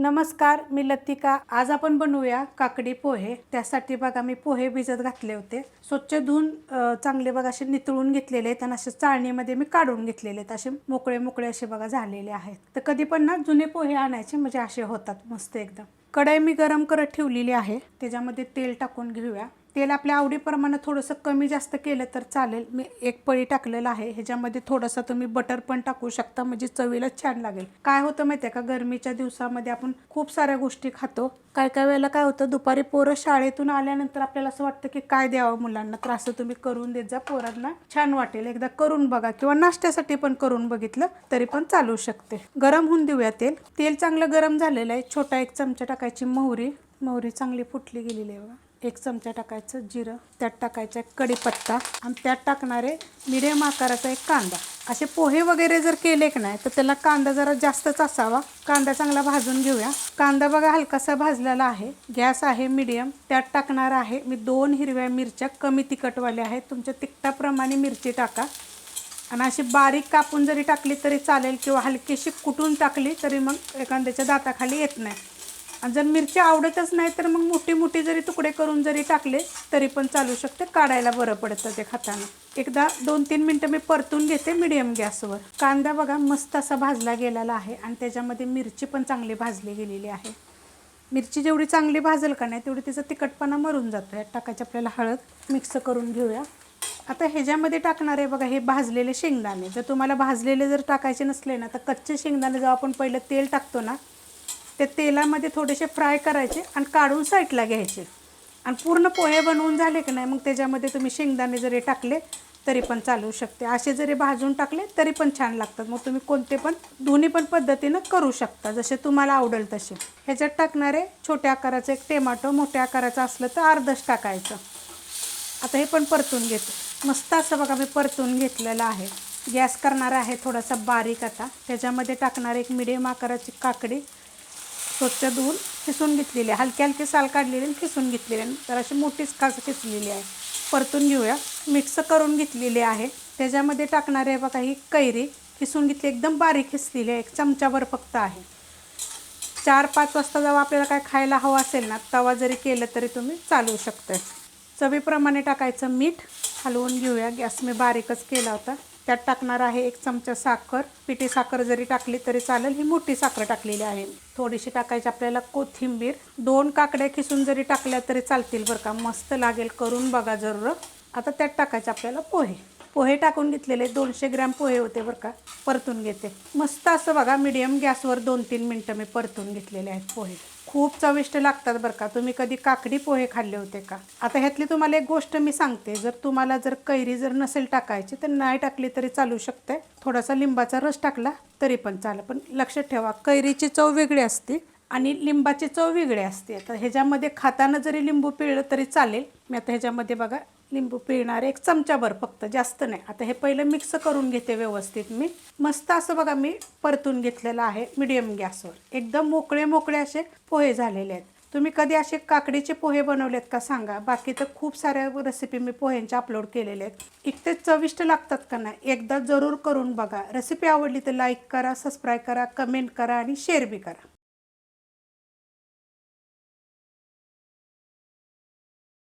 नमस्कार मी लतिका. आज आपण बनवूया काकडी पोहे. त्यासाठी बघा मी पोहे भिजत घातले होते. स्वच्छ धुवून चांगले बघा असे नितळून घेतलेले आहेत आणि असे चाळणीमध्ये मी काढून घेतलेले आहेत. असे मोकळे मोकळे असे बघा झालेले आहेत. तर कधी पण ना जुने पोहे आणायचे म्हणजे असे होतात मस्त एकदम. कढई मी गरम करत ठेवलेली आहे. त्याच्यामध्ये तेल टाकून घेऊया. तेल आपल्या आवडीप्रमाणे थोडंसं कमी जास्त केलं तर चालेल. मी एक पळी टाकलेलं आहे. ह्याच्यामध्ये थोडंसं तुम्ही बटर पण टाकू शकता म्हणजे चवीला छान लागेल. काय होतं माहिती आहे का गरमीच्या दिवसामध्ये आपण खूप साऱ्या गोष्टी खातो. काय काय वेळेला काय होतं दुपारी पोरं शाळेतून आल्यानंतर आपल्याला असं वाटतं की काय द्यावं मुलांना? तर असं तुम्ही करून देत जा पोरांना छान वाटेल. एकदा करून बघा किंवा नाश्त्यासाठी पण करून बघितलं तरी पण चालू शकते. गरम होऊन देऊया तेल. तेल चांगलं गरम झालेलं आहे. छोटा एक चमचा टाकायची मोहरी. मोहरी चांगली फुटली गेलेली आहे बघा. एक चमचा टाकायचं जिरं त्यात टाकायचं कढीपत्ता आणि त्यात टाकणारे मिडियम आकाराचा एक कांदा. असे पोहे वगैरे जर केले की नाही तर त्याला कांदा जरा जास्तच असावा. कांदा चांगला भाजून घेऊया. कांदा बघा हलकासा भाजलेला आहे. गॅस आहे मिडियम. त्यात टाकणार आहे मी दोन हिरव्या मिरच्या. कमी तिखटवाल्या आहेत. तुमच्या तिखटाप्रमाणे मिरची टाका. आणि अशी बारीक कापून जरी टाकली तरी चालेल किंवा हलकीशी कुटून टाकली तरी मग एखाद्याच्या दाताखाली येत नाही. आणि जर मिरची आवडतच नाही तर मग मोठी मोठी जरी तुकडे करून जरी टाकले तरी पण चालू शकते. काढायला बरं पडतं ते खाताना. एकदा दोन तीन मिनटं मी परतून घेते मिडियम गॅसवर. कांदा बघा मस्त असा भाजला गेलेला आहे आणि त्याच्यामध्ये मिरची पण चांगली भाजली गेलेली आहे. मिरची जेवढी चांगली भाजेल का नाही तेवढी तिचा तिखटपणा मरून जातो. यात टाकायची आपल्याला हळद मिक्स करून घेऊया. आता ह्याच्यामध्ये टाकणार आहे बघा हे भाजलेले शेंगदाणे. जर तुम्हाला भाजलेले जर टाकायचे नसले ना तर कच्चे शेंगदाणे जेव्हा आपण पहिलं तेल टाकतो ना ते तेलामध्ये थोडेसे फ्राय करायचे आणि काढून साईडला घ्यायचे. आणि पूर्ण पोहे बनवून झाले की नाही मग त्याच्यामध्ये तुम्ही शेंगदाणे जरी टाकले तरी पण चालू शकते. असे जरी भाजून टाकले तरी पण छान लागतात. मग तुम्ही कोणते पण दोन्ही पण पद्धतीनं करू शकता जसे तुम्हाला आवडेल तसे. ह्याच्यात टाकणारे छोट्या आकाराचं एक टोमॅटो मोठ्या आकाराचं असलं तर अर्धच टाकायचं. आता हे पण परतून घेते. मस्त असं बघा मी परतून घेतलेलं आहे. गॅस करणार आहे थोडासा बारीक आता. त्याच्यामध्ये टाकणार एक मिडियम आकाराची काकडी स्वच्छ धुवून खिसून घेतलेली आहे. हलकी हलकी साल काढलेली आणि खिसून घेतलेली आहे. तर अशी मोठीच खास खिसलेली आहे. परतून घेऊया. मिक्स करून घेतलेली आहे. त्याच्यामध्ये टाकणारे बघा ही कैरी खिसून घेतली. एकदम बारीक खिसलेली आहे. एक चमच्यावर फक्त आहे. चार पाच वाजता जेव्हा आपल्याला काय खायला हवं असेल ना तवा जरी केलं तरी तुम्ही चालू शकता चवीप्रमाणे टाकायचं मीठ. हलवून घेऊया. गॅस मी बारीकच केला होता. त्यात टाकणार आहे एक चमचा साखर. पिठी साखर जरी टाकली तरी चालेल. ही मोठी साखर टाकलेली आहे. थोडीशी टाकायची आपल्याला कोथिंबीर. दोन काकड्या खिसून जरी टाकल्या तरी चालतील बरं का. मस्त लागेल करून बघा जरूर. आता त्यात टाकायचे आपल्याला पोहे. पोहे टाकून घेतलेले दोनशे ग्रॅम पोहे होते बरं का परतून घेते. मस्त असं बघा मीडियम गॅसवर दोन तीन मिनटं मी परतून घेतलेले आहेत पोहे. खूप चविष्ट लागतात बरं का तुम्ही कधी काकडी पोहे खाल्ले होते का? आता ह्यातली तुम्हाला एक गोष्ट मी सांगते जर तुम्हाला जर कैरी जर नसेल टाकायची तर नाही टाकली तरी चालू शकते. थोडासा लिंबाचा रस टाकला तरी पण चालेल पण लक्षात ठेवा कैरीची चव वेगळी असते आणि लिंबाची चव वेगळी असते. आता ह्याच्यामध्ये खाताना जरी लिंबू पिळलं तरी चालेल. मी आता ह्याच्यामध्ये बघा लिंबू पिळणार एक चमचाभर फक्त जास्त नाही. आता हे पहिलं मिक्स करून घेते व्यवस्थित मी. मस्त असं बघा मी परतून घेतलेलं आहे मिडियम गॅसवर. एकदम मोकळे मोकळे असे पोहे झालेले आहेत. तुम्ही कधी असे काकडीचे पोहे बनवलेत का सांगा. बाकी तर खूप साऱ्या रेसिपी मी पोह्यांच्या अपलोड केलेले आहेत. इतके चविष्ट लागतात का नाही एकदा जरूर करून बघा. रेसिपी आवडली तर लाईक करा सबस्क्राईब करा कमेंट करा आणि शेअर बी करा.